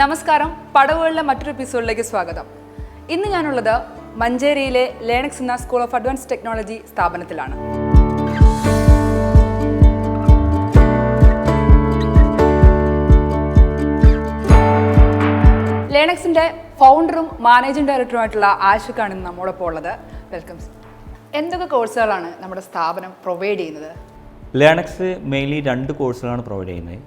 നമസ്കാരം. പടവുകളിലെ മറ്റൊരു എപ്പിസോഡിലേക്ക് സ്വാഗതം. ഇന്ന് ഞാനുള്ളത് മഞ്ചേരിയിലെ ലേണക്സ് എന്ന സ്കൂൾ ഓഫ് അഡ്വാൻസ് ടെക്നോളജി സ്ഥാപനത്തിലാണ്. ലേണക്സിന്റെ ഫൗണ്ടറും മാനേജിംഗ് ഡയറക്ടറുമായിട്ടുള്ള ആഷിഖാണ് ഇന്ന് നമ്മോടൊപ്പം ഉള്ളത്. വെൽക്കം എന്തൊക്കെ കോഴ്സുകളാണ് നമ്മുടെ സ്ഥാപനം പ്രൊവൈഡ് ചെയ്യുന്നത്? ലേണക്സ് മെയിൻലി രണ്ട് കോഴ്സുകളാണ് പ്രൊവൈഡ് ചെയ്യുന്നത്.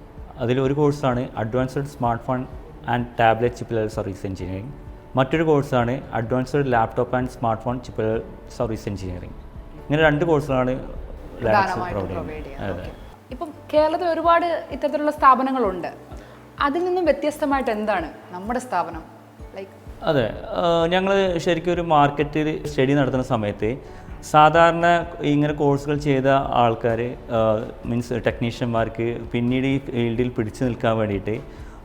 അതിലൊരു കോഴ്സാണ് advanced smart phone and tablet chip level service engineering മറ്റൊരു കോഴ്സാണ് advanced laptop and smart phone chip level service engineering ഇങ്ങനെ രണ്ട് കോഴ്സുകളാണ്. ഇപ്പം കേരളത്തിൽ ഒരുപാട് ഇത്തരത്തിലുള്ള സ്ഥാപനങ്ങളുണ്ട്. അതിൽ നിന്നും വ്യത്യസ്തമായിട്ട് എന്താണ് നമ്മുടെ സ്ഥാപനം? ലൈക്ക് അതെ. ഞങ്ങൾ ശരിക്കും ഒരു മാർക്കറ്റിൽ സ്റ്റഡി നടത്തുന്ന സമയത്ത് സാധാരണ ഇങ്ങനെ കോഴ്സുകൾ ചെയ്ത ആൾക്കാർ മീൻസ് ടെക്നീഷ്യന്മാർക്ക് പിന്നീട് ഈ ഫീൽഡിൽ പിടിച്ചു നിൽക്കാൻ വേണ്ടിയിട്ട്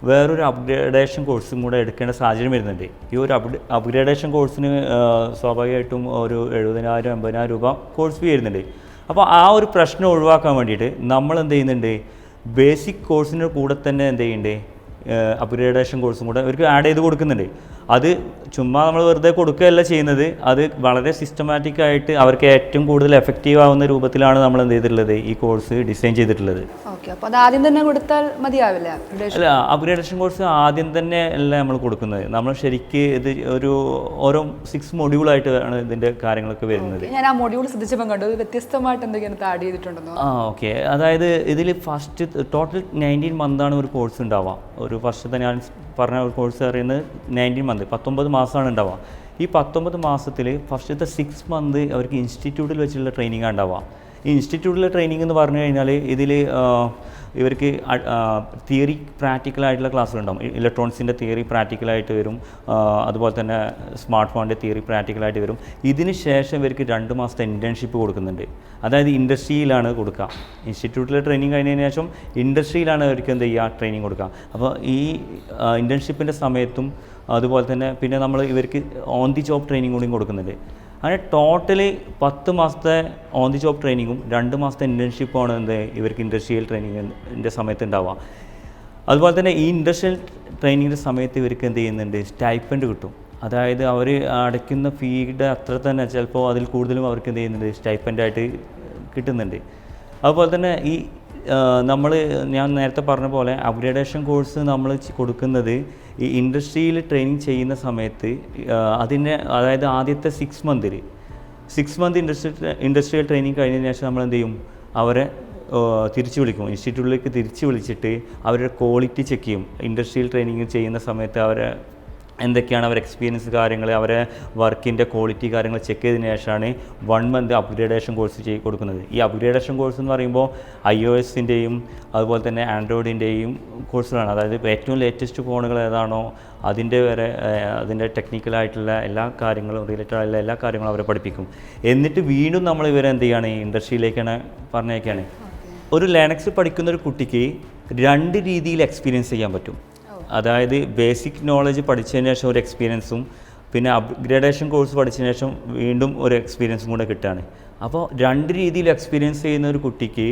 വേറൊരു അപ്ഗ്രേഡേഷൻ കോഴ്സും കൂടെ എടുക്കേണ്ട സാഹചര്യം വരുന്നുണ്ട്. ഈ ഒരു അപ് അപ്ഗ്രേഡേഷൻ കോഴ്സിന് സ്വാഭാവികമായിട്ടും ഒരു എഴുപതിനായിരം എൺപതിനായിരം രൂപ കോഴ്സ് ഫീ വരുന്നുണ്ട്. അപ്പോൾ ആ ഒരു പ്രശ്നം ഒഴിവാക്കാൻ വേണ്ടിയിട്ട് നമ്മൾ എന്ത് ചെയ്യുന്നുണ്ട്? ബേസിക് കോഴ്സിന്റെ കൂടെ തന്നെ എന്ത് ചെയ്യുന്നുണ്ട്? അപ്ഗ്രേഡേഷൻ കോഴ്സും കൂടെ അവർക്ക് ആഡ് ചെയ്ത് കൊടുക്കുന്നുണ്ട്. അത് ചുമ്മാ നമ്മൾ വെറുതെ കൊടുക്കുകയല്ല ചെയ്യുന്നത്. അത് വളരെ സിസ്റ്റമാറ്റിക് ആയിട്ട് അവർക്ക് ഏറ്റവും കൂടുതൽ എഫക്റ്റീവ് ആവുന്ന രൂപത്തിലാണ് നമ്മൾ എന്ത് ചെയ്തിട്ടുള്ളത്? ഈ കോഴ്സ് ഡിസൈൻ ചെയ്തിട്ടുള്ളത്. അപ്പോൾ അത് ആദ്യം തന്നെ കൊടുത്താൽ മതിയാവില്ല? അല്ല അപ്ഗ്രേഡേഷൻ കോഴ്സ് ആദ്യം തന്നെ അല്ല നമ്മൾ കൊടുക്കുന്നത്. നമ്മൾ ശരിക്ക് ഇത് ഒരു ഓരോ സിക്സ് മൊഡ്യൂളായിട്ട് ആണ് ഇതിന്റെ കാര്യങ്ങളൊക്കെ വരുന്നത്. ഞാൻ ആ മൊഡ്യൂൾ ശ്രദ്ധിച്ചപ്പോൾ കണ്ടു. വ്യത്യസ്തമായിട്ട് ആഡ് ചെയ്തിട്ടുണ്ടെന്നോ ആ ഓക്കെ അതായത് ഇതിൽ ഫസ്റ്റ് ടോട്ടൽ നയന്റീൻ മന്താണ് ഒരു കോഴ്സ് ഉണ്ടാവുക. ഒരു ഫസ്റ്റ് ഞാൻ പറഞ്ഞ ഒരു കോഴ്സ് പറയുന്നത് നയന്റീൻ മന്ത് പത്തൊമ്പത് മാസമാണ് ഉണ്ടാവുക. ഈ പത്തൊമ്പത് മാസത്തിൽ ഫസ്റ്റത്തെ സിക്സ് മന്ത് അവർക്ക് ഇൻസ്റ്റിറ്റ്യൂട്ടിൽ വെച്ചുള്ള ട്രെയിനിങ്ങാണ് ഉണ്ടാവുക. ഇൻസ്റ്റിറ്റ്യൂട്ടിലെ ട്രെയിനിങ് എന്ന് പറഞ്ഞു കഴിഞ്ഞാൽ ഇതിൽ ഇവർക്ക് തിയറി പ്രാക്ടിക്കലായിട്ടുള്ള ക്ലാസ്സുകളുണ്ടാവും. ഇലക്ട്രോണിക്സിന്റെ തിയറി പ്രാക്ടിക്കലായിട്ട് വരും. അതുപോലെ തന്നെ സ്മാർട്ട് ഫോണിന്റെ തിയറി പ്രാക്ടിക്കലായിട്ട് വരും. ഇതിന് ശേഷം ഇവർക്ക് രണ്ട് മാസത്തെ ഇന്റേൺഷിപ്പ് കൊടുക്കുന്നുണ്ട്. അതായത് ഇൻഡസ്ട്രിയിലാണ് കൊടുക്കുക. ഇൻസ്റ്റിറ്റ്യൂട്ടിലെ ട്രെയിനിങ് കഴിഞ്ഞതിന് ശേഷം ഇൻഡസ്ട്രിയിലാണ് അവർക്ക് എന്ത് ചെയ്യുക? ട്രെയിനിങ് കൊടുക്കുക. അപ്പോൾ ഈ ഇന്റേൺഷിപ്പിന്റെ സമയത്തും അതുപോലെ തന്നെ പിന്നെ നമ്മൾ ഇവർക്ക് ഓൺ ദി ജോബ് ട്രെയിനിങ് കൂടിയും കൊടുക്കുന്നുണ്ട്. അങ്ങനെ ടോട്ടലി പത്ത് മാസത്തെ ഓൺ ദി ജോബ് ട്രെയിനിങ്ങും രണ്ട് മാസത്തെ ഇന്റേൺഷിപ്പുമാണ് എന്ത് ഇവർക്ക് ഇൻഡസ്ട്രിയൽ ട്രെയിനിങ്ങിന്റെ സമയത്ത് ഉണ്ടാവുക അതുപോലെ തന്നെ ഈ ഇൻഡസ്ട്രിയൽ ട്രെയിനിങ്ങിന്റെ സമയത്ത് ഇവർക്ക് എന്ത് ചെയ്യുന്നുണ്ട്? സ്റ്റൈപ്പൻഡ് കിട്ടും. അതായത് അവർ അടയ്ക്കുന്ന ഫീയുടെ അത്ര തന്നെ ചിലപ്പോൾ അതിൽ കൂടുതലും അവർക്ക് എന്ത് ചെയ്യുന്നുണ്ട്? സ്റ്റൈപ്പൻഡായിട്ട് കിട്ടുന്നുണ്ട്. അതുപോലെ തന്നെ ഈ നമ്മൾ ഞാൻ നേരത്തെ പറഞ്ഞ പോലെ അപ്ഗ്രേഡേഷൻ കോഴ്സ് നമ്മൾ കൊടുക്കുന്നത് ഈ ഇൻഡസ്ട്രിയിൽ ട്രെയിനിങ് ചെയ്യുന്ന സമയത്ത് അതിന്റെ അതായത് ആദ്യത്തെ six മന്തിൽ six month industry industrial training കഴിഞ്ഞതിന് ശേഷം നമ്മൾ എന്ത് ചെയ്യും? അവരെ തിരിച്ചു വിളിക്കും. ഇൻസ്റ്റിറ്റ്യൂട്ടിലേക്ക് തിരിച്ചു വിളിച്ചിട്ട് അവരുടെ ക്വാളിറ്റി ചെക്ക് ചെയ്യും. ഇൻഡസ്ട്രിയൽ ട്രെയിനിങ് ചെയ്യുന്ന സമയത്ത് അവരെ എന്തൊക്കെയാണ് അവർ എക്സ്പീരിയൻസ് കാര്യങ്ങൾ അവരെ വർക്കിന്റെ ക്വാളിറ്റി കാര്യങ്ങൾ ചെക്ക് ചെയ്തതിന് ശേഷമാണ് വൺ മന്ത് അപ്ഗ്രേഡേഷൻ കോഴ്സ് ചെയ്ത് കൊടുക്കുന്നത്. ഈ അപ്ഗ്രേഡേഷൻ കോഴ്സ് എന്ന് പറയുമ്പോൾ ഐ ഒ എസിന്റെയും അതുപോലെ തന്നെ ആൻഡ്രോയിഡിന്റെയും കോഴ്സുകളാണ് അതായത് ഏറ്റവും ലേറ്റസ്റ്റ് ഫോണുകൾ ഏതാണോ അതിന്റെ വരെ അതിന്റെ ടെക്നിക്കലായിട്ടുള്ള എല്ലാ കാര്യങ്ങളും റിലേറ്റഡ് ആയിട്ടുള്ള എല്ലാ കാര്യങ്ങളും അവരെ പഠിപ്പിക്കും. എന്നിട്ട് വീണ്ടും നമ്മൾ ഇവരെ എന്ത് ചെയ്യുകയാണ് ഇൻഡസ്ട്രിയിലേക്കാണ് പറഞ്ഞേക്കാണ് ഒരു ലാനക്സ് പഠിക്കുന്ന ഒരു കുട്ടിക്ക് രണ്ട് രീതിയിൽ എക്സ്പീരിയൻസ് ചെയ്യാൻ പറ്റും. അതായത് ബേസിക് നോളജ് പഠിച്ചതിന് ശേഷം ഒരു എക്സ്പീരിയൻസും പിന്നെ അപ്ഗ്രേഡേഷൻ കോഴ്സ് പഠിച്ചതിന് ശേഷം വീണ്ടും ഒരു എക്സ്പീരിയൻസും കൂടെ കിട്ടുകയാണ്. അപ്പോൾ രണ്ട് രീതിയിൽ എക്സ്പീരിയൻസ് ചെയ്യുന്ന ഒരു കുട്ടിക്ക്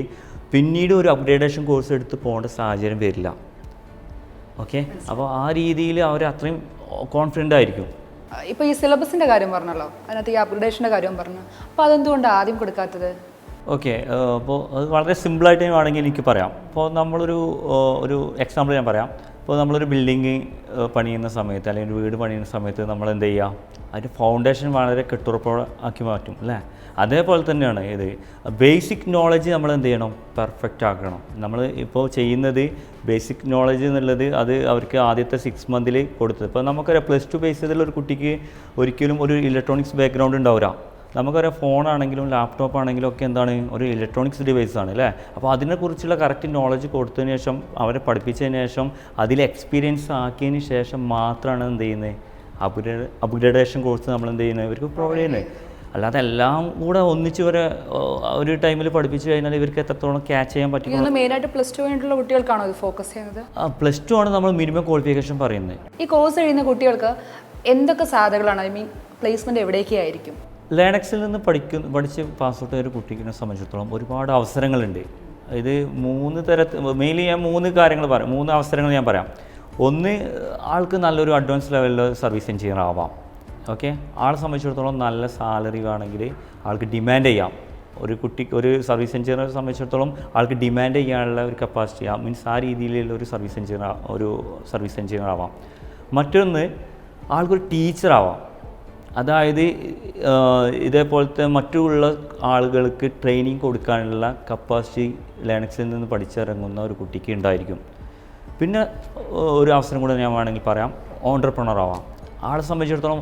പിന്നീട് ഒരു അപ്ഗ്രേഡേഷൻ കോഴ്സ് എടുത്ത് പോകേണ്ട സാഹചര്യം വരില്ല. ഓക്കെ അപ്പോൾ ആ രീതിയിൽ അവർ അത്രയും കോൺഫിഡന്റ് ആയിരിക്കും. ഇപ്പോൾ ഈ സിലബസിന്റെ കാര്യം പറഞ്ഞല്ലോ അതിനകത്ത് ഈ അപ്ഗ്രേഡേഷന്റെ കാര്യം പറഞ്ഞു. അപ്പോൾ അതെന്തുകൊണ്ടാണ് ആദ്യം കൊടുക്കാത്തത്? ഓക്കെ അപ്പോൾ അത് വളരെ സിമ്പിളായിട്ട് വേണമെങ്കിൽ എനിക്ക് പറയാം. അപ്പോൾ നമ്മളൊരു ഒരു എക്സാമ്പിൾ ഞാൻ പറയാം. ഇപ്പോൾ നമ്മളൊരു ബിൽഡിങ് പണിയുന്ന സമയത്ത് അല്ലെങ്കിൽ ഒരു വീട് പണിയുന്ന സമയത്ത് നമ്മൾ എന്ത് ചെയ്യുക അതിന്റെ ഫൗണ്ടേഷൻ വളരെ കെട്ടുറപ്പാക്കി മാറ്റും അല്ലേ? അതേപോലെ തന്നെയാണ് ഇത്. ബേസിക് നോളജ് നമ്മൾ എന്ത് ചെയ്യണം? പെർഫെക്റ്റ് ആക്കണം. നമ്മൾ ഇപ്പോൾ ചെയ്യുന്നത് ബേസിക് നോളജ് എന്നുള്ളത് അത് അവർക്ക് ആദ്യത്തെ സിക്സ് മന്തിൽ കൊടുത്തത്. ഇപ്പോൾ നമുക്കൊരു പ്ലസ് ടു ബേസ് ചെയ്തുള്ള ഒരു കുട്ടിക്ക് ഒരിക്കലും ഒരു ഇലക്ട്രോണിക്സ് ബാക്ക്ഗ്രൗണ്ട് ഉണ്ടാവില്ല. നമുക്കൊരു ഫോണാണെങ്കിലും ലാപ്ടോപ്പ് ആണെങ്കിലും ഒക്കെ എന്താണ് ഒരു ഇലക്ട്രോണിക്സ് ഡിവൈസ് ആണ് അല്ലേ? അപ്പോൾ അതിനെക്കുറിച്ചുള്ള കറക്റ്റ് നോളജ് കൊടുത്തതിന് ശേഷം അവരെ പഠിപ്പിച്ചതിന് ശേഷം അതിൽ എക്സ്പീരിയൻസ് ആക്കിയതിന് ശേഷം മാത്രമാണ് എന്ത് ചെയ്യുന്നത് അപ്ഗ്രേഡ് അപ്ഗ്രേഡേഷൻ കോഴ്സ് നമ്മൾ എന്ത് ചെയ്യുന്നത് ഇവർക്ക് പ്രൊവൈഡ് ചെയ്യുന്നത് അല്ലാതെ എല്ലാം കൂടെ ഒന്നിച്ച് വരെ ഒരു ടൈമിൽ പഠിപ്പിച്ചു കഴിഞ്ഞാൽ ഇവർക്ക് എത്രത്തോളം ക്യാച്ച് ചെയ്യാൻ പറ്റും? മെയിനായിട്ട് പ്ലസ് ടു വേണ്ടിയുള്ള കുട്ടികൾക്കാണോ ഇത് ഫോക്കസ് ചെയ്യുന്നത്? പ്ലസ് ടു ആണ് നമ്മൾ മിനിമം ക്വാളിഫിക്കേഷൻ പറയുന്നത്. ഈ കോഴ്സ് കഴിയുന്ന കുട്ടികൾക്ക് എന്തൊക്കെ സാധ്യതകളാണ് ഐ മീൻ പ്ലേസ്മെന്റ് എവിടേക്ക് ആയിരിക്കും? ലേണക്സിൽ നിന്ന് പഠിക്കുന്ന പഠിച്ച് പാസ്ഔട്ട് ഒരു കുട്ടിക്കിനെ സംബന്ധിച്ചിടത്തോളം ഒരുപാട് അവസരങ്ങളുണ്ട്. ഇത് മൂന്ന് തരത്തിൽ മെയിൻലി ഞാൻ മൂന്ന് കാര്യങ്ങൾ പറയാം. മൂന്ന് അവസരങ്ങൾ ഞാൻ പറയാം. ഒന്ന് ആൾക്ക് നല്ലൊരു അഡ്വാൻസ് ലെവലിൽ സർവീസ് എഞ്ചിനീയർ ആവാം. ഓക്കെ ആളെ സംബന്ധിച്ചിടത്തോളം നല്ല സാലറി വേണമെങ്കിൽ ആൾക്ക് ഡിമാൻഡ് ചെയ്യാം. ഒരു കുട്ടിക്ക് ഒരു സർവീസ് എഞ്ചിനീയറെ സംബന്ധിച്ചിടത്തോളം ആൾക്ക് ഡിമാൻഡ് ചെയ്യാനുള്ള ഒരു കപ്പാസിറ്റി ആ മീൻസ് ആ രീതിയിലുള്ള ഒരു സർവീസ് എഞ്ചിനീയർ ഒരു സർവീസ് എഞ്ചിനീയർ ആവാം. മറ്റൊന്ന് ആൾക്കൊരു ടീച്ചർ ആവാം. അതായത് ഇതേപോലത്തെ മറ്റുള്ള ആളുകൾക്ക് ട്രെയിനിങ് കൊടുക്കാനുള്ള കപ്പാസിറ്റി ലേണക്സിൽ നിന്ന് പഠിച്ചിറങ്ങുന്ന ഒരു കുട്ടിക്ക് ഉണ്ടായിരിക്കും. പിന്നെ ഒരു അവസരം കൂടെ ഞാൻ വേണമെങ്കിൽ പറയാം. ഓണ്ടർപ്രണർ ആവാം. ആളെ സംബന്ധിച്ചിടത്തോളം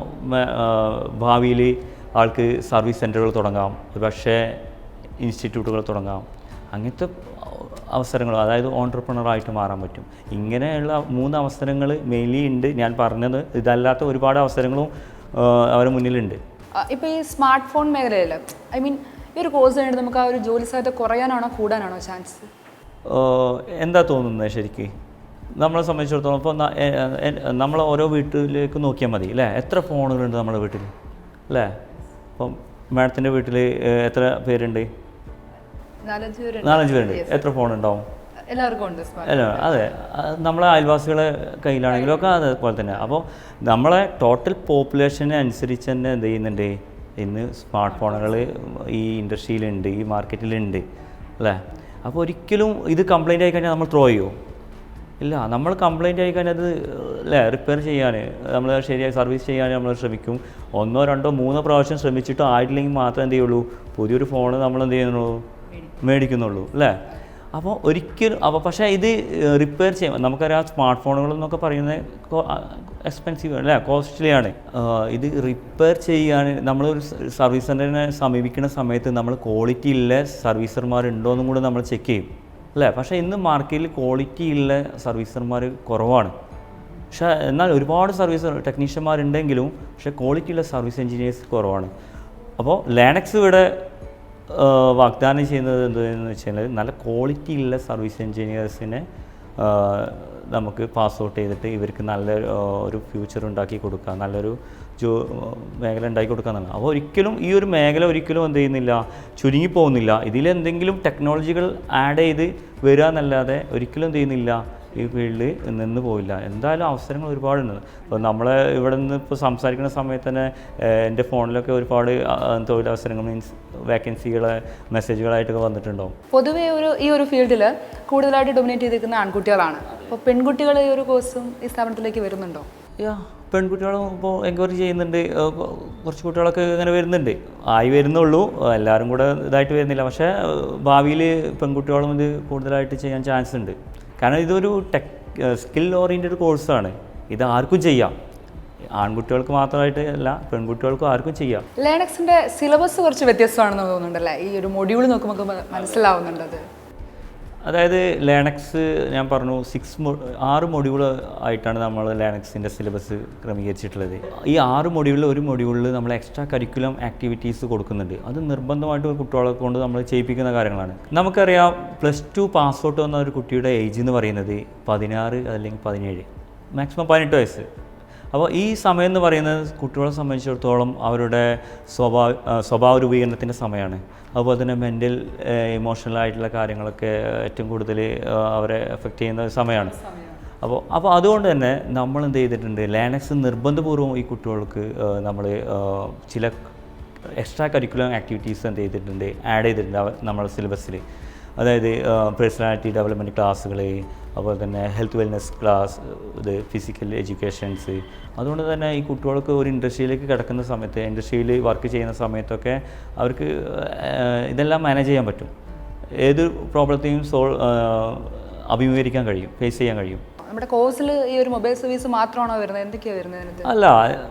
ഭാവിയിൽ ആൾക്ക് സർവീസ് സെന്ററുകൾ തുടങ്ങാം. പക്ഷേ ഇൻസ്റ്റിറ്റ്യൂട്ടുകൾ തുടങ്ങാം. അങ്ങനത്തെ അവസരങ്ങൾ അതായത് ഓണ്ടർപ്രണറായിട്ട് മാറാൻ പറ്റും. ഇങ്ങനെയുള്ള മൂന്ന് അവസരങ്ങൾ മെയിൻലി ഉണ്ട്. ഞാൻ പറഞ്ഞത് ഇതല്ലാത്ത ഒരുപാട് അവസരങ്ങളും അവരുടെ മുന്നിലുണ്ട്. ഇപ്പോൾ ഈ സ്മാർട്ട് ഫോൺ മേഖലയിൽ ഐ മീൻ ഈ ഒരു കോഴ്സ് കഴിഞ്ഞിട്ട് നമുക്ക് ആ ഒരു ജോലി സാധ്യത കുറയാനാണോ കൂടാനാണോ ചാൻസ്? എന്താ തോന്നുന്നത് ശരിക്ക്? നമ്മളെ സംബന്ധിച്ചിടത്തോളം ഇപ്പോൾ നമ്മൾ ഓരോ വീട്ടിലേക്ക് നോക്കിയാൽ മതി അല്ലേ? എത്ര ഫോണുകളുണ്ട് നമ്മുടെ വീട്ടിൽ അല്ലേ? ഇപ്പം മാഡത്തിന്റെ വീട്ടിൽ എത്ര പേരുണ്ട്? നാലഞ്ച് പേരുണ്ട്. എത്ര ഫോൺ ഉണ്ടാവും എല്ലാവർക്കും ഉണ്ട് അല്ല അതെ. നമ്മളെ അയൽവാസികളെ കയ്യിലാണെങ്കിലും ഒക്കെ അതേപോലെ തന്നെ. അപ്പോൾ നമ്മളെ ടോട്ടൽ പോപ്പുലേഷനെ അനുസരിച്ച് തന്നെ എന്ത് ചെയ്യുന്നുണ്ട്? ഇന്ന് സ്മാർട്ട് ഫോണുകൾ ഈ ഇൻഡസ്ട്രിയിലുണ്ട് ഈ മാർക്കറ്റിലുണ്ട് അല്ലേ? അപ്പോൾ ഒരിക്കലും ഇത് കംപ്ലൈന്റ് ആയി കഴിഞ്ഞാൽ നമ്മൾ ത്രോ ചെയ്യുമോ ഇല്ല നമ്മൾ കംപ്ലൈന്റ് ആയി കഴിഞ്ഞാൽ അത് അല്ലേ റിപ്പയർ ചെയ്യാൻ നമ്മൾ ശരിയായി സർവീസ് ചെയ്യാൻ നമ്മൾ ശ്രമിക്കും. ഒന്നോ രണ്ടോ മൂന്നോ പ്രാവശ്യം ശ്രമിച്ചിട്ട് ആയിട്ടില്ലെങ്കിൽ മാത്രമേ എന്ത് ചെയ്യുള്ളൂ? പുതിയൊരു ഫോൺ നമ്മൾ എന്ത് ചെയ്യുന്നുള്ളൂ? മേടിക്കുന്നുള്ളൂ അല്ലേ? അപ്പോൾ ഒരിക്കലും അപ്പോൾ പക്ഷേ ഇത് റിപ്പയർ ചെയ്യാം നമുക്കറിയാം സ്മാർട്ട് ഫോണുകൾ എന്നൊക്കെ പറയുന്നത് എക്സ്പെൻസീവ് അല്ലേ? കോസ്റ്റ്ലി ആണ്. ഇത് റിപ്പയർ ചെയ്യാൻ നമ്മളൊരു സർവീസ് സെന്ററിനെ സമീപിക്കുന്ന സമയത്ത് നമ്മൾ ക്വാളിറ്റി ഉള്ള സർവീസർമാരുണ്ടോ എന്നും കൂടെ നമ്മൾ ചെക്ക് ചെയ്യും അല്ലേ? പക്ഷേ ഇന്ന് മാർക്കറ്റിൽ ക്വാളിറ്റി ഉള്ള സർവീസർമാർ കുറവാണ്. പക്ഷേ എന്നാൽ ഒരുപാട് സർവീസ് ടെക്നീഷ്യന്മാരുണ്ടെങ്കിലും പക്ഷേ ക്വാളിറ്റി ഉള്ള സർവീസ് എഞ്ചിനീയേഴ്സ് കുറവാണ്. അപ്പോൾ ലാനക്സ് ഇവിടെ വാഗ്ദാനം ചെയ്യുന്നത് എന്താണെന്ന് വെച്ചാൽ നല്ല ക്വാളിറ്റി ഉള്ള സർവീസ് എൻജിനീയേഴ്സിനെ നമുക്ക് പാസ് ഔട്ട് ചെയ്തിട്ട് ഇവർക്ക് നല്ല ഒരു ഫ്യൂച്ചർ ഉണ്ടാക്കി കൊടുക്കുക നല്ലൊരു ജോ മേഖല ഉണ്ടാക്കി കൊടുക്കുക എന്നാണ്. അപ്പോൾ ഒരിക്കലും ഈ ഒരു മേഖല ഒരിക്കലും എന്ത് ചെയ്യുന്നില്ല ചുരുങ്ങി പോകുന്നില്ല. ഇതിലെന്തെങ്കിലും ടെക്നോളജികൾ ആഡ് ചെയ്ത് വരിക എന്നല്ലാതെ ഒരിക്കലും എന്ത് ചെയ്യുന്നില്ല. ഈ ഫീൽഡിൽ നിന്ന് പോയില്ല. എന്തായാലും അവസരങ്ങൾ ഒരുപാടുണ്ട് ഇപ്പോൾ നമ്മളെ ഇവിടെ നിന്ന് ഇപ്പോൾ സംസാരിക്കുന്ന സമയത്ത് തന്നെ എന്റെ ഫോണിലൊക്കെ ഒരുപാട് തൊഴിലവസരങ്ങൾ മീൻസ് വേക്കൻസികളെ മെസ്സേജുകളായിട്ടൊക്കെ വന്നിട്ടുണ്ടാവും. പൊതുവേ ഒരു ഈ ഒരു ഫീൽഡിൽ കൂടുതലായിട്ട് ഡൊമിനേറ്റ് ചെയ്തിരിക്കുന്ന ആൺകുട്ടികളാണ്. അപ്പോൾ പെൺകുട്ടികൾ ഈ ഒരു കോഴ്സും ഈ സ്ഥാപനത്തിലേക്ക് വരുന്നുണ്ടോ? യാ പെൺകുട്ടികളും ഇപ്പോൾ എൻക്വയറി ചെയ്യുന്നുണ്ട്. കുറച്ച് കുട്ടികളൊക്കെ ഇങ്ങനെ വരുന്നുണ്ട്. ആയി വരുന്നുള്ളൂ. എല്ലാവരും കൂടെ ഇതായിട്ട് വരുന്നില്ല. പക്ഷേ ഭാവിയിൽ പെൺകുട്ടികളും ഇത് കൂടുതലായിട്ട് ചെയ്യാൻ ചാൻസ് ഉണ്ട് കാരണം ഇതൊരു ടെക് സ്കിൽ ഓറിയന്റഡ് കോഴ്സാണ് ഇത് ആർക്കും ചെയ്യാം. ആൺകുട്ടികൾക്ക് മാത്രമായിട്ട് അല്ല പെൺകുട്ടികൾക്കും ആർക്കും ചെയ്യാം. ലേണക്സിന്റെ സിലബസ് കുറച്ച് വ്യത്യസ്തമാണെന്ന് തോന്നുന്നുണ്ടല്ലേ? ഈ ഒരു മൊഡ്യൂൾ നോക്കുമ്പോൾ മനസ്സിലാവുന്നുണ്ട് അത് അതായത് ലേണക്സ് ഞാൻ പറഞ്ഞു സിക്സ് ആറ് മൊഡ്യൂൾ ആയിട്ടാണ് നമ്മൾ ലേണക്സിന്റെ സിലബസ് ക്രമീകരിച്ചിട്ടുള്ളത്. ഈ ആറ് മൊഡ്യൂളിൽ ഒരു മൊഡ്യൂളിൽ നമ്മൾ എക്സ്ട്രാ കരിക്കുലം ആക്ടിവിറ്റീസ് കൊടുക്കുന്നുണ്ട്. അത് നിർബന്ധമായിട്ട് ഒരു കുട്ടികളെ കൊണ്ട് നമ്മൾ ചെയ്യിപ്പിക്കുന്ന കാര്യങ്ങളാണ്. നമുക്കറിയാം പ്ലസ് ടു പാസ് ഔട്ട് വന്ന ഒരു കുട്ടിയുടെ ഏജ് എന്ന് പറയുന്നത് പതിനാറ് അല്ലെങ്കിൽ പതിനേഴ്. മാക്സിമം പതിനെട്ട് വയസ്സ്. അപ്പോൾ ഈ സമയം എന്ന് പറയുന്നത് കുട്ടികളെ സംബന്ധിച്ചിടത്തോളം അവരുടെ സ്വഭാവ സ്വഭാവ രൂപീകരണത്തിന്റെ സമയമാണ്. അതുപോലെ തന്നെ മെന്റൽ ഇമോഷണൽ ആയിട്ടുള്ള കാര്യങ്ങളൊക്കെ ഏറ്റവും കൂടുതൽ അവരെ എഫക്റ്റ് ചെയ്യുന്ന സമയമാണ്. അപ്പോൾ അപ്പോൾ അതുകൊണ്ട് തന്നെ നമ്മൾ എന്ത് ചെയ്തിട്ടുണ്ട് ലാനക്സ് നിർബന്ധപൂർവം ഈ കുട്ടികൾക്ക് നമ്മൾ ചില എക്സ്ട്രാ കരിക്കുലം ആക്ടിവിറ്റീസ് എന്ത് ചെയ്തിട്ടുണ്ട് ആഡ് ചെയ്തിട്ടുണ്ട് നമ്മുടെ സിലബസിൽ അതായത് പേഴ്സണാലിറ്റി ഡെവലപ്മെന്റ് ക്ലാസ്സുകൾ അതുപോലെ തന്നെ ഹെൽത്ത് വെൽനെസ് ക്ലാസ് ഇത് ഫിസിക്കൽ എഡ്യൂക്കേഷൻസ് അതുകൊണ്ട് തന്നെ ഈ കുട്ടികൾക്ക് ഒരു ഇൻഡസ്ട്രിയിലേക്ക് കിടക്കുന്ന സമയത്ത് ഇൻഡസ്ട്രിയിൽ വർക്ക് ചെയ്യുന്ന സമയത്തൊക്കെ അവർക്ക് ഇതെല്ലാം മാനേജ് ചെയ്യാൻ പറ്റും. ഏത് പ്രോബ്ലത്തെയും സോൾ അഭിമുഖീകരിക്കാൻ കഴിയും ഫേസ് ചെയ്യാൻ കഴിയും. നമ്മുടെ കോഴ്സിൽ ഈ ഒരു മൊബൈൽ സർവീസ് മാത്രമാണോ വരുന്നത്? എന്തൊക്കെയാണ് വരുന്നത് അല്ല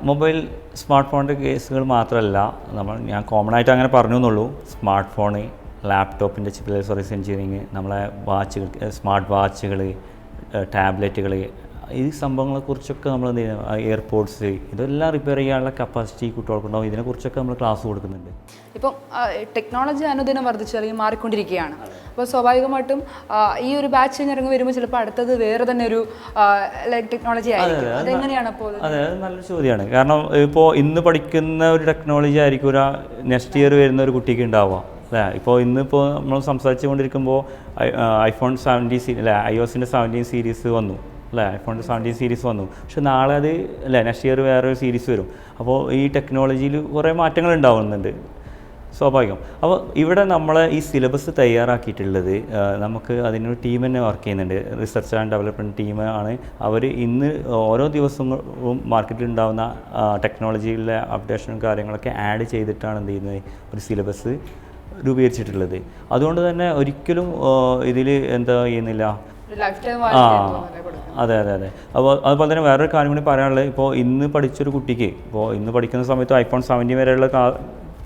മൊബൈൽ സ്മാർട്ട് ഫോണിന്റെ കേസുകൾ മാത്രമല്ല. നമ്മൾ ഞാൻ കോമൺ ആയിട്ട് അങ്ങനെ പറഞ്ഞു എന്നുള്ളൂ സ്മാർട്ട് ഫോണ് ലാപ്ടോപ്പിന്റെ ചിപ്പിൽ സർവീസ് എഞ്ചിനീയറിങ് നമ്മളെ വാച്ചുകൾ സ്മാർട്ട് വാച്ചുകൾ ടാബ്ലറ്റുകൾ ഈ സംഭവങ്ങളെക്കുറിച്ചൊക്കെ നമ്മൾ എന്ത് ചെയ്യുന്നത് എയർപോർട്സ് ഇതെല്ലാം റിപ്പയർ ചെയ്യാനുള്ള കപ്പാസിറ്റി കുട്ടികൾക്കുണ്ടാവും ഇതിനെക്കുറിച്ചൊക്കെ നമ്മൾ ക്ലാസ് കൊടുക്കുന്നുണ്ട്. ഇപ്പം ടെക്നോളജി അനുദിനം വർദ്ധിച്ചു അല്ലെങ്കിൽ മാറിക്കൊണ്ടിരിക്കുകയാണ്. അപ്പോൾ സ്വാഭാവികമായിട്ടും ഈ ഒരു ബാച്ച് ഇറങ്ങി വരുമ്പോൾ ചിലപ്പോൾ അടുത്തത് വേറെ തന്നെ ഒരു ലൈക്ക് ടെക്നോളജി ആയിരിക്കും. അതെങ്ങനെയാണ് അപ്പോൾ? അതെ? അത് നല്ലൊരു ചോദ്യമാണ്. കാരണം ഇപ്പോൾ ഇന്ന് പഠിക്കുന്ന ഒരു ടെക്നോളജി ആയിരിക്കും ഒരു നെക്സ്റ്റ് ഇയർ വരുന്ന ഒരു കുട്ടിക്ക് ഉണ്ടാവുക. അല്ലേ? ഇപ്പോൾ ഇന്നിപ്പോൾ നമ്മൾ സംസാരിച്ചു കൊണ്ടിരിക്കുമ്പോൾ ഐഫോൺ സെവന്റീൻ സീരീസ് അല്ലെ ഐ ഒസിന്റെ സെവന്റീൻ സീരീസ് വന്നു അല്ലേ? ഐഫോൺ സെവന്റീൻ സീരീസ് വന്നു. പക്ഷെ നാളെ അത് അല്ലേ നെക്സ്റ്റ് ഇയർ വേറൊരു സീരീസ് വരും. അപ്പോൾ ഈ ടെക്നോളജിയിൽ കുറേ മാറ്റങ്ങൾ ഉണ്ടാവുന്നുണ്ട്. സ്വാഭാവികം. അപ്പോൾ ഇവിടെ നമ്മൾ ഈ സിലബസ് തയ്യാറാക്കിയിട്ടുള്ളത് നമുക്ക് അതിനൊരു ടീം തന്നെ വർക്ക് ചെയ്യുന്നുണ്ട്. റിസർച്ച് ആൻഡ് ഡെവലപ്മെന്റ് ടീം ആണ്. അവർ ഇന്ന് ഓരോ ദിവസവും മാർക്കറ്റിൽ ഉണ്ടാകുന്ന ടെക്നോളജിയിലെ അപ്ഡേഷനും കാര്യങ്ങളൊക്കെ ആഡ് ചെയ്തിട്ടാണ് എന്ത് ചെയ്യുന്നത് ഒരു സിലബസ് രൂപീകരിച്ചിട്ടുള്ളത്. അതുകൊണ്ട് തന്നെ ഒരിക്കലും ഇതിൽ എന്താ ചെയ്യുന്നില്ല. ആ അതെ അതെ അതെ. അപ്പോൾ അതുപോലെ തന്നെ വേറൊരു കാര്യം കൂടി പറയാനുള്ളത്. ഇപ്പോൾ ഇന്ന് പഠിച്ചൊരു കുട്ടിക്ക് ഇപ്പോൾ ഇന്ന് പഠിക്കുന്ന സമയത്ത് ഐഫോൺ സെവന്റീൻ വരെയുള്ള ക്ലാ-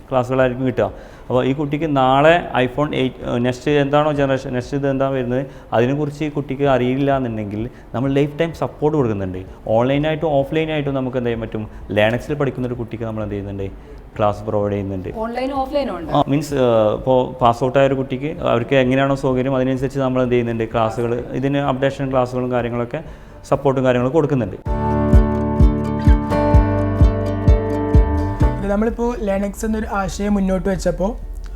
ക്ലാസ്സുകളായിരിക്കും കിട്ടുക. അപ്പോൾ ഈ കുട്ടിക്ക് നാളെ ഐഫോൺ എയ്റ്റ് നെക്സ്റ്റ് എന്താണോ ജനറേഷൻ നെക്സ്റ്റ് ഇത് എന്താ വരുന്നത് അതിനെക്കുറിച്ച് ഈ കുട്ടിക്ക് അറിയില്ല എന്നുണ്ടെങ്കിൽ നമ്മൾ ലൈഫ് ടൈം സപ്പോർട്ട് കൊടുക്കുന്നുണ്ട്. ഓൺലൈനായിട്ടും ഓഫ്ലൈനായിട്ടും നമുക്ക് എന്ത് ചെയ്യാൻ പറ്റും? ലേണക്സിൽ പഠിക്കുന്ന ഒരു കുട്ടിക്ക് നമ്മൾ എന്ത് ചെയ്യുന്നുണ്ട്? ക്ലാസ് പ്രൊവൈഡ് ചെയ്യുന്നുണ്ട്. ഓൺലൈനും ഓഫ്ലൈനും ഉണ്ട്. മീൻസ് ഇപ്പോൾ പാസ് ഔട്ട് ആയ ഒരു കുട്ടിക്ക് അവർക്ക് എങ്ങനെയാണോ സൗകര്യം അതിനനുസരിച്ച് നമ്മൾ എന്ത് ചെയ്യുന്നുണ്ട് ക്ലാസ്സുകൾ ഇതിന് അപ്ഡേഷൻ ക്ലാസ്സുകളും കാര്യങ്ങളൊക്കെ സപ്പോർട്ടും കാര്യങ്ങളും കൊടുക്കുന്നുണ്ട്. നമ്മളിപ്പോൾ ലെനക്സ് എന്നൊരു ആശയം മുന്നോട്ട് വെച്ചപ്പോൾ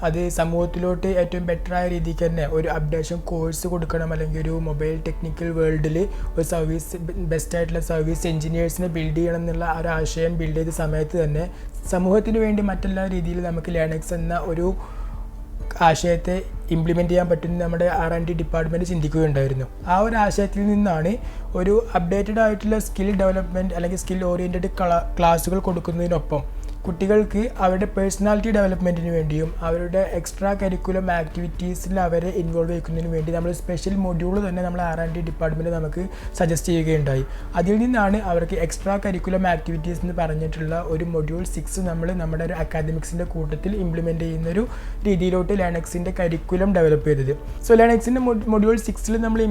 അത് സമൂഹത്തിലോട്ട് ഏറ്റവും ബെറ്റർ ആയ രീതിക്ക് തന്നെ ഒരു അപ്ഡേഷൻ കോഴ്സ് കൊടുക്കണം. അല്ലെങ്കിൽ ഒരു മൊബൈൽ ടെക്നിക്കൽ വേൾഡിൽ ഒരു സർവീസ് ബെസ്റ്റ് ആയിട്ടുള്ള സർവീസ് എഞ്ചിനീയേഴ്സിനെ ബിൽഡ് ചെയ്യണം എന്നുള്ള ഒരു ആശയം ബിൽഡ് ചെയ്ത സമയത്ത് തന്നെ സമൂഹത്തിന് വേണ്ടി മറ്റെല്ലാ രീതിയിൽ നമുക്ക് ലേണക്സ് എന്ന ഒരു ആശയത്തെ ഇംപ്ലിമെന്റ് ചെയ്യാൻ പറ്റുന്ന നമ്മുടെ ആർ ആൻഡ് ഡി ഡിപ്പാർട്ട്മെന്റ് ചിന്തിക്കുകയുണ്ടായിരുന്നു. ആ ഒരു ആശയത്തിൽ നിന്നാണ് ഒരു അപ്ഡേറ്റഡ് ആയിട്ടുള്ള സ്കിൽ ഡെവലപ്മെന്റ് അല്ലെങ്കിൽ സ്കിൽ ഓറിയന്റഡ് ക്ലാസുകൾ കൊടുക്കുന്നതിനൊപ്പം കുട്ടികൾക്ക് അവരുടെ പേഴ്സണാലിറ്റി ഡെവലപ്മെന്റിന് വേണ്ടിയും അവരുടെ എക്സ്ട്രാ കരിക്കുലം ആക്ടിവിറ്റീസിൽ അവരെ ഇൻവോൾവ് ചെയ്യുന്നതിന് വേണ്ടി നമ്മൾ സ്പെഷ്യൽ മൊഡ്യൂൾ തന്നെ നമ്മൾ ആർ ആൻഡ് ഡി ഡിപ്പാർട്ട്മെന്റ് നമുക്ക് സജസ്റ്റ് ചെയ്യുകയുണ്ടായി. അതിൽ നിന്നാണ് അവർക്ക് എക്സ്ട്രാ കരിക്കുലം ആക്ടിവിറ്റീസ് എന്ന് പറഞ്ഞിട്ടുള്ള ഒരു മൊഡ്യൂൾ സിക്സ് നമ്മൾ നമ്മുടെ ഒരു അക്കാദമിക്സിന്റെ കൂട്ടത്തിൽ ഇംപ്ലിമെന്റ് ചെയ്യുന്ന ഒരു രീതിയിലോട്ട് ലേണക്സിന്റെ കരിക്കുലം ഡെവലപ്പ് ചെയ്തത്. സോ ലേണക്സിന്റെ മൊഡ്യൂൾ സിക്സിൽ നമ്മൾ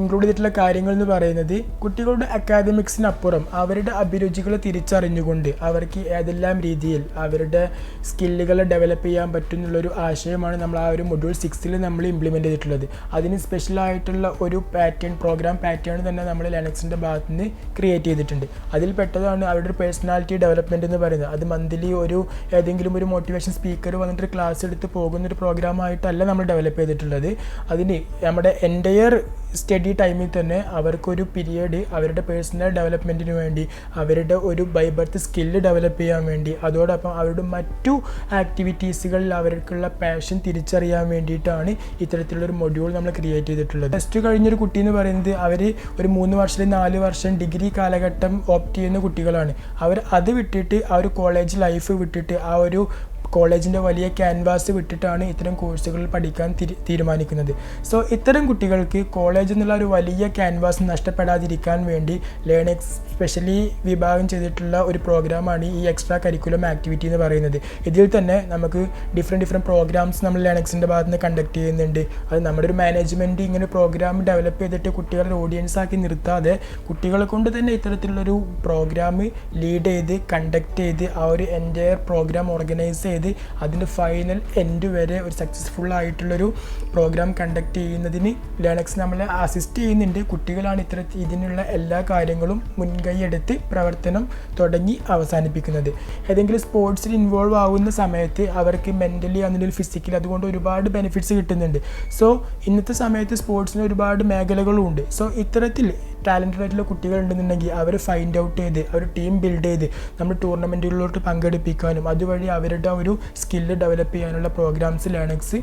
ഇൻക്ലൂഡ് ചെയ്തിട്ടുള്ള കാര്യങ്ങൾ എന്ന് പറയുന്നത് കുട്ടികളുടെ അക്കാദമിക്സിനപ്പുറം അവരുടെ അഭിരുചികളെ തിരിച്ചറിഞ്ഞുകൊണ്ട് അവർക്ക് ഏതെല്ലാം രീതിയിൽ അവരുടെ സ്കില്ലുകൾ ഡെവലപ്പ് ചെയ്യാൻ പറ്റുന്നുള്ളൊരു ആശയമാണ് നമ്മൾ ആ ഒരു മൊഡ്യൂൾ സിക്സിൽ നമ്മൾ ഇംപ്ലിമെന്റ് ചെയ്തിട്ടുള്ളത്. അതിന് സ്പെഷ്യലായിട്ടുള്ള ഒരു പാറ്റേൺ പ്രോഗ്രാം പാറ്റേൺ തന്നെ നമ്മൾ ലെനക്സിന്റെ ഭാഗത്ത് നിന്ന് ക്രിയേറ്റ് ചെയ്തിട്ടുണ്ട്. അതിൽ പെട്ടതാണ് അവരുടെ പേഴ്സണാലിറ്റി ഡെവലപ്മെന്റ് എന്ന് പറയുന്നത്. അത് മന്ത്ലി ഒരു ഏതെങ്കിലും ഒരു മോട്ടിവേഷൻ സ്പീക്കർ വന്നിട്ട് ക്ലാസ് എടുത്ത് പോകുന്ന ഒരു പ്രോഗ്രാമായിട്ടല്ല നമ്മൾ ഡെവലപ്പ് ചെയ്തിട്ടുള്ളത്. അതിന് നമ്മുടെ എന്റയർ സ്റ്റഡി ടൈമിൽ തന്നെ അവർക്കൊരു പീരിയഡ് അവരുടെ പേഴ്സണൽ ഡെവലപ്മെന്റിന് വേണ്ടി അവരുടെ ഒരു ബൈബർത്ത് സ്കില്ല് ഡെവലപ്പ് ചെയ്യാൻ വേണ്ടി അതോടൊപ്പം അവരുടെ മറ്റു ആക്ടിവിറ്റീസുകളിൽ അവർക്കുള്ള പാഷൻ തിരിച്ചറിയാൻ വേണ്ടിയിട്ടാണ് ഇത്തരത്തിലുള്ളൊരു മൊഡ്യൂൾ നമ്മൾ ക്രിയേറ്റ് ചെയ്തിട്ടുള്ളത്. പ്ലസ് ടു കഴിഞ്ഞൊരു കുട്ടി എന്ന് പറയുന്നത് അവർ ഒരു മൂന്ന് വർഷം നാല് വർഷം ഡിഗ്രി കാലഘട്ടം ഓപ്റ്റ് ചെയ്യുന്ന കുട്ടികളാണ്. അവർ അത് വിട്ടിട്ട് ആ ഒരു കോളേജ് ലൈഫ് വിട്ടിട്ട് ആ ഒരു കോളേജിന്റെ വലിയ ക്യാൻവാസ് വിട്ടിട്ടാണ് ഇത്തരം കോഴ്സുകൾ പഠിക്കാൻ തിരി തീരുമാനിക്കുന്നത്. സോ ഇത്തരം കുട്ടികൾക്ക് കോളേജ് എന്നുള്ള ഒരു വലിയ ക്യാൻവാസ് നഷ്ടപ്പെടാതിരിക്കാൻ വേണ്ടി ലേണക്സ് സ്പെഷ്യലി വിഭാഗം ചെയ്തിട്ടുള്ള ഒരു പ്രോഗ്രാമാണ് ഈ എക്സ്ട്രാ കരിക്കുലം ആക്ടിവിറ്റി എന്ന് പറയുന്നത്. ഇതിൽ തന്നെ നമുക്ക് ഡിഫറെന്റ് ഡിഫറെന്റ് പ്രോഗ്രാംസ് നമ്മൾ ലേണക്സിന്റെ ഭാഗത്ത് നിന്ന് കണ്ടക്ട് ചെയ്യുന്നുണ്ട്. അത് നമ്മുടെ ഒരു മാനേജ്മെന്റ് ഇങ്ങനെ പ്രോഗ്രാം ഡെവലപ്പ് ചെയ്തിട്ട് കുട്ടികളുടെ ഓഡിയൻസ് ആക്കി നിർത്താതെ കുട്ടികളെ കൊണ്ട് തന്നെ ഇത്തരത്തിലുള്ളൊരു പ്രോഗ്രാം ലീഡ് ചെയ്ത് കണ്ടക്ട് ചെയ്ത് ആ ഒരു എന്റയർ പ്രോഗ്രാം ഓർഗനൈസ് ചെയ്ത് അതിന്റെ ഫൈനൽ എൻഡ് വരെ ഒരു സക്സസ്ഫുൾ ആയിട്ടുള്ളൊരു പ്രോഗ്രാം കണ്ടക്ട് ചെയ്യുന്നതിന് ലേണക്സ് നമ്മളെ അസിസ്റ്റ് ചെയ്യുന്നുണ്ട്. കുട്ടികളാണ് ഇത്ര ഇതിനുള്ള എല്ലാ കാര്യങ്ങളും മുൻകൈ എടുത്ത് പ്രവർത്തനം തുടങ്ങി അവസാനിപ്പിക്കുന്നത്. ഏതെങ്കിലും സ്പോർട്സിൽ ഇൻവോൾവ് ആവുന്ന സമയത്ത് അവർക്ക് മെന്റലി അതിന്റെ ഫിസിക്കലി അതുകൊണ്ട് ഒരുപാട് ബെനിഫിറ്റ്സ് കിട്ടുന്നുണ്ട്. സോ ഇന്നത്തെ സമയത്ത് സ്പോർട്സിന് ഒരുപാട് മേഖലകളും ഉണ്ട് സോ ഇത്തരത്തിൽ ടാലന്റഡ് ആയിട്ടുള്ള കുട്ടികളുണ്ടെന്നുണ്ടെങ്കിൽ അവർ ഫൈൻഡ് ഔട്ട് ചെയ്ത് അവർ ടീം ബിൽഡ് ചെയ്ത് നമ്മൾ ടൂർണമെന്റുകളിലോട്ട് പങ്കെടുപ്പിക്കാനും അതുവഴി അവരുടെ ഒരു സ്കില്ല് ഡെവലപ്പ് ചെയ്യാനുള്ള പ്രോഗ്രാംസ് ലേണക്സ്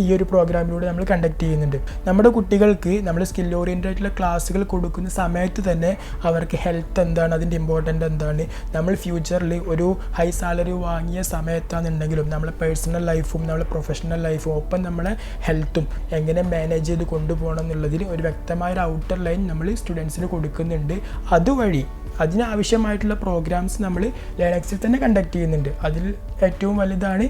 ഈ ഒരു പ്രോഗ്രാമിലൂടെ നമ്മൾ കണ്ടക്ട് ചെയ്യുന്നുണ്ട്. നമ്മുടെ കുട്ടികൾക്ക് നമ്മൾ സ്കിൽ ഓറിയന്റഡ് ആയിട്ടുള്ള ക്ലാസ്സുകൾ കൊടുക്കുന്ന സമയത്ത് തന്നെ അവർക്ക് ഹെൽത്ത് എന്താണ് അതിന്റെ ഇമ്പോർട്ടന്റ് എന്താണ് നമ്മൾ ഫ്യൂച്ചറിൽ ഒരു ഹൈ സാലറി വാങ്ങിയ സമയത്താണെന്നുണ്ടെങ്കിലും നമ്മളെ പേഴ്സണൽ ലൈഫും നമ്മളെ പ്രൊഫഷണൽ ലൈഫും ഒപ്പം നമ്മളെ ഹെൽത്തും എങ്ങനെ മാനേജ് ചെയ്ത് കൊണ്ടുപോകണം എന്നുള്ളതിൽ ഒരു വ്യക്തമായ ഒരു ഔട്ടർ ലൈൻ നമ്മൾ സ്റ്റുഡൻസിന് കൊടുക്കുന്നുണ്ട്. അതുവഴി അതിനാവശ്യമായിട്ടുള്ള പ്രോഗ്രാംസ് നമ്മൾ ലേണക്സിൽ തന്നെ കണ്ടക്ട് ചെയ്യുന്നുണ്ട്. അതിൽ ഏറ്റവും വലുതാണ്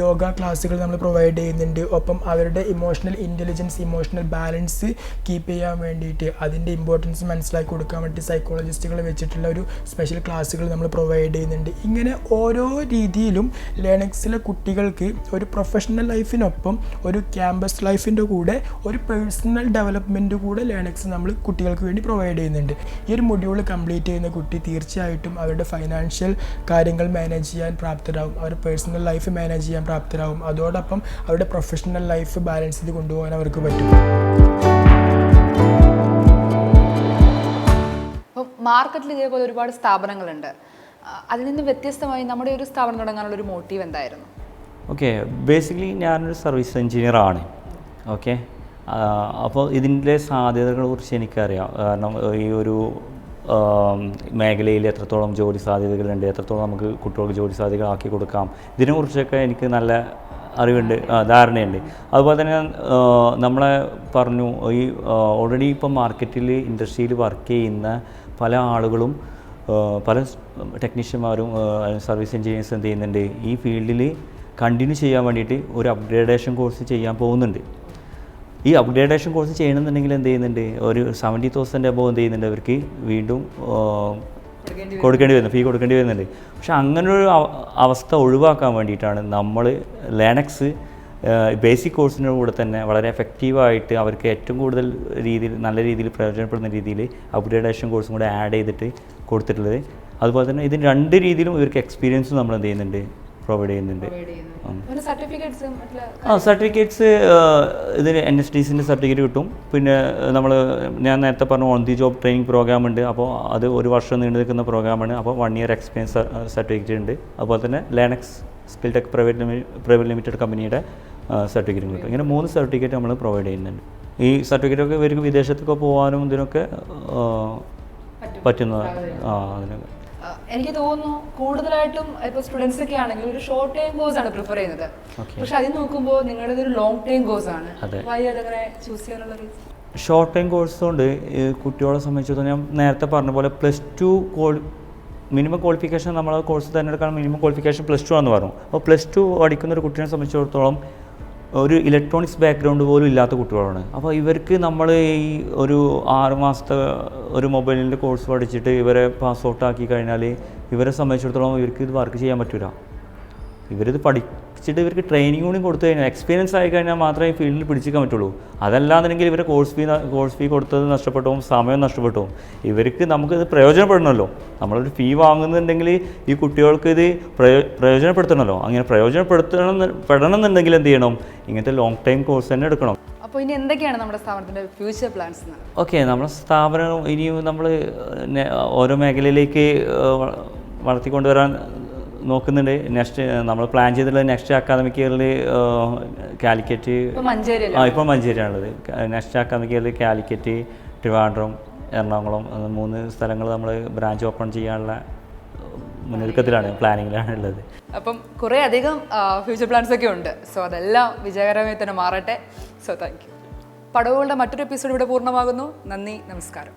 യോഗ ക്ലാസ്സുകൾ നമ്മൾ പ്രൊവൈഡ് ചെയ്യുന്നുണ്ട്. ഒപ്പം അവരുടെ emotional intelligence emotional balance keep ചെയ്യാൻ വേണ്ടിയിട്ട് അതിന്റെ ഇമ്പോർട്ടൻസ് മനസ്സിലാക്കി കൊടുക്കാൻ വേണ്ടി സൈക്കോളജിസ്റ്റുകൾ വെച്ചിട്ടുള്ള ഒരു സ്പെഷ്യൽ ക്ലാസ്സുകൾ നമ്മൾ പ്രൊവൈഡ് ചെയ്യുന്നുണ്ട്. ഇങ്ങനെ ഓരോ രീതിയിലും ലേണക്സിലെ കുട്ടികൾക്ക് ഒരു പ്രൊഫഷണൽ ലൈഫിനൊപ്പം ഒരു ക്യാമ്പസ് ലൈഫിന്റെ കൂടെ ഒരു പേഴ്സണൽ ഡെവലപ്മെന്റ് കൂടെ ലേണക്സ് നമ്മൾ കുട്ടികൾക്ക് വേണ്ടി പ്രൊവൈഡ് ചെയ്യുന്നുണ്ട്. ഈ ഒരു മൊഡ്യൂൾ കംപ്ലീറ്റ് ചെയ്യുന്ന കുട്ടി തീർച്ചയായിട്ടും അവരുടെ ഫൈനാൻഷ്യൽ കാര്യങ്ങൾ മാനേജ് ചെയ്യാൻ പ്രാപ്തരാകും. അവരുടെ പേഴ്സണൽ ലൈഫ് മാനേജ് ചെയ്യാൻ പ്രാപ്തരാകും അതോടൊപ്പം അവരുടെ പ്രൊഫഷണൽ ലൈഫ് ബാലൻസ് ചെയ്ത് കൊണ്ടുപോകാൻ അവർക്ക് പറ്റും. മാർക്കറ്റിൽ ഇതേപോലെ ഒരുപാട് സ്ഥാപനങ്ങളുണ്ട്. അതിൽ നിന്ന് വ്യത്യസ്തമായി നമ്മുടെ ഒരു സ്ഥാപനം തുടങ്ങാനുള്ള ഒരു മോട്ടീവ് എന്തായിരുന്നു? ഓക്കെ ബേസിക്കലി ഞാനൊരു സർവീസ് എഞ്ചിനീയർ ആണ്. ഓക്കെ അപ്പോൾ ഇതിന്റെ സാധ്യതകളെ കുറിച്ച് എനിക്കറിയാം. കാരണം ഈ ഒരു മേഖലയിൽ എത്രത്തോളം ജോലി സാധ്യതകളുണ്ട് എത്രത്തോളം നമുക്ക് കുട്ടികൾക്ക് ജോലി സാധ്യതകൾ ആക്കി കൊടുക്കാം ഇതിനെക്കുറിച്ചൊക്കെ എനിക്ക് നല്ല അറിവുണ്ട് ധാരണയുണ്ട്. അതുപോലെ തന്നെ നമ്മളെ പറഞ്ഞു ഈ ഓൾറെഡി ഇപ്പം മാർക്കറ്റിൽ ഇൻഡസ്ട്രിയിൽ വർക്ക് ചെയ്യുന്ന പല ആളുകളും പല ടെക്നീഷ്യന്മാരും സർവീസ് എഞ്ചിനീയേഴ്സ് എന്ത് ചെയ്യുന്നുണ്ട് ഈ ഫീൽഡിൽ കണ്ടിന്യൂ ചെയ്യാൻ വേണ്ടിയിട്ട് ഒരു അപ്ഗ്രേഡേഷൻ കോഴ്സ് ചെയ്യാൻ പോകുന്നുണ്ട്. ഈ അപ്ഗ്രേഡേഷൻ കോഴ്സ് ചെയ്യണമെന്നുണ്ടെങ്കിൽ എന്ത് ചെയ്യുന്നുണ്ട്? ഒരു സെവന്റി തൗസൻഡ് അബോവ് എന്ത് ചെയ്യുന്നുണ്ട് അവർക്ക്? വീണ്ടും കൊടുക്കേണ്ടി വരുന്നു. ഫീ കൊടുക്കേണ്ടി വരുന്നുണ്ട്. പക്ഷെ അങ്ങനൊരു അവസ്ഥ ഒഴിവാക്കാൻ വേണ്ടിയിട്ടാണ് നമ്മൾ ലേണക്സ് ബേസിക് കോഴ്സിന്റെ കൂടെ തന്നെ വളരെ എഫക്റ്റീവായിട്ട് അവർക്ക് ഏറ്റവും കൂടുതൽ രീതിയിൽ നല്ല രീതിയിൽ പ്രയോജനപ്പെടുന്ന രീതിയിൽ അപ്ഗ്രേഡേഷൻ കോഴ്സും കൂടെ ആഡ് ചെയ്തിട്ട് കൊടുത്തിട്ടുള്ളത്. അതുപോലെ തന്നെ ഇതിന് രണ്ട് രീതിയിലും ഇവർക്ക് എക്സ്പീരിയൻസ് നമ്മൾ എന്ത് ചെയ്യുന്നുണ്ട്? പ്രൊവൈഡ് ചെയ്യുന്നുണ്ട്. ആ സർട്ടിഫിക്കറ്റ്സ് ഇതിന് എൻ എസ് ടി സിന്റെ സർട്ടിഫിക്കറ്റ് കിട്ടും. പിന്നെ നമ്മൾ ഞാൻ നേരത്തെ പറഞ്ഞു on the job training program ഉണ്ട്. അപ്പോൾ അത് ഒരു വർഷം നീണ്ടു നിൽക്കുന്ന പ്രോഗ്രാമാണ് അപ്പോൾ വൺ ഇയർ എക്സ്പീരിയൻസ് സർട്ടിഫിക്കറ്റ് ഉണ്ട്. അതുപോലെ തന്നെ Learnex skill tech private private limited കമ്പനിയുടെ സർട്ടിഫിക്കറ്റും കിട്ടും. ഇങ്ങനെ മൂന്ന് സർട്ടിഫിക്കറ്റ് നമ്മൾ പ്രൊവൈഡ് ചെയ്യുന്നുണ്ട്. ഈ സർട്ടിഫിക്കറ്റൊക്കെ ഇവർക്ക് വിദേശത്തൊക്കെ പോകാനും ഇതിനൊക്കെ പറ്റുന്നതാണ്. ആ അതിനൊക്കെ. എനിക്ക് തോന്നുന്നു കൂടുതലായിട്ടും ഇപ്പോൾ സ്റ്റുഡൻസ് ഒക്കെ ആണെങ്കിൽ ഒരു ഷോർട്ട് ടൈം കോഴ്സ് ആണ് പ്രിഫർ ചെയ്യുന്നത്. പക്ഷെ അതിൽ നോക്കുമ്പോൾ നിങ്ങളുടെ ഒരു ലോങ് ടൈം കോഴ്സ് ആണ്. അതങ്ങനെ ചൂസ് ചെയ്യാനുള്ള? ഷോർട്ട് ടൈം കോഴ്സ് കൊണ്ട് കുട്ടികളെ സംബന്ധിച്ചിടത്തോളം ഞാൻ നേരത്തെ പറഞ്ഞ പോലെ പ്ലസ് ടു മിനിമം ക്വാളിഫിക്കേഷൻ നമ്മൾ കോഴ്സ് തിരഞ്ഞെടുക്കാൻ മിനിമം ക്വാളിഫിക്കേഷൻ പ്ലസ് ടു ആണെന്ന് പറഞ്ഞു. അപ്പോൾ പ്ലസ് ടു പഠിക്കുന്ന ഒരു കുട്ടിയെ സംബന്ധിച്ചിടത്തോളം ഒരു ഇലക്ട്രോണിക്സ് ബാക്ക്ഗ്രൗണ്ട് പോലും ഇല്ലാത്ത കുട്ടികളാണ്. അപ്പോൾ ഇവർക്ക് നമ്മൾ ഈ ഒരു ആറ് മാസത്തെ ഒരു മൊബൈലിന്റെ കോഴ്സ് പഠിച്ചിട്ട് ഇവരെ പാസ് ഔട്ട് ആക്കി കഴിഞ്ഞാൽ ഇവരെ സംബന്ധിച്ചിടത്തോളം ഇവർക്ക് ഇത് വർക്ക് ചെയ്യാൻ പറ്റില്ല ഇവരിത് പഠിച്ചിട്ട് ഇവർക്ക് ട്രെയിനിങ് കൂടി കൊടുത്തു കഴിഞ്ഞാൽ എക്സ്പീരിയൻസ് ആയി കഴിഞ്ഞാൽ മാത്രമേ ഈ ഫീൽഡിൽ പിടിച്ചിരിക്കാൻ പറ്റുള്ളൂ. അതല്ലാന്നുണ്ടെങ്കിൽ ഇവരെ കോഴ്സ് ഫീ കോഴ്സ് ഫീ കൊടുത്തത് നഷ്ടപ്പെട്ടു സമയം നഷ്ടപ്പെട്ടു. ഇവർക്ക് നമുക്കിത് പ്രയോജനപ്പെടണമല്ലോ. നമ്മളൊരു ഫീ വാങ്ങുന്നുണ്ടെങ്കിൽ ഈ കുട്ടികൾക്ക് ഇത് പ്രയോ പ്രയോജനപ്പെടുത്തണമല്ലോ. അങ്ങനെ പ്രയോജനപ്പെടുത്തണം പെടണം എന്നുണ്ടെങ്കിൽ എന്ത് ചെയ്യണം? ഇങ്ങനത്തെ ലോങ് ടൈം കോഴ്സ് തന്നെ എടുക്കണം. അപ്പോൾ ഇനി എന്തൊക്കെയാണ് നമ്മുടെ സ്ഥാപനത്തിന്റെ ഫ്യൂച്ചർ പ്ലാൻസ് ഓക്കെ നമ്മുടെ സ്ഥാപനം ഇനിയും നമ്മൾ ഓരോ മേഖലയിലേക്ക് വളർത്തിക്കൊണ്ടുവരാൻ നോക്കുന്നുണ്ട്. നെക്സ്റ്റ് നമ്മൾ പ്ലാൻ ചെയ്തിട്ടുള്ളത് നെക്സ്റ്റ് അക്കാദമിക് ഇയറിൽ കാലിക്കറ്റ്. ആ ഇപ്പോൾ മഞ്ചേരിയാണുള്ളത്. നെക്സ്റ്റ് അക്കാദമിക് ഇയറിൽ കാലിക്കറ്റ് ട്രിവാൻഡ്രം എറണാകുളം മൂന്ന് സ്ഥലങ്ങൾ നമ്മൾ ബ്രാഞ്ച് ഓപ്പൺ ചെയ്യാനുള്ള മുന്നൊരുക്കത്തിലാണ് പ്ലാനിങ്ങിലാണ് ഉള്ളത് അപ്പം കുറേ അധികം ഫ്യൂച്ചർ പ്ലാൻസ് ഒക്കെ ഉണ്ട്. സോ അതെല്ലാം വിജയകരമായി തന്നെ മാറട്ടെ. സോ താങ്ക് യു പടവുകളുടെ മറ്റൊരു എപ്പിസോഡ് ഇവിടെ പൂർണമാകുന്നു. നന്ദി നമസ്കാരം.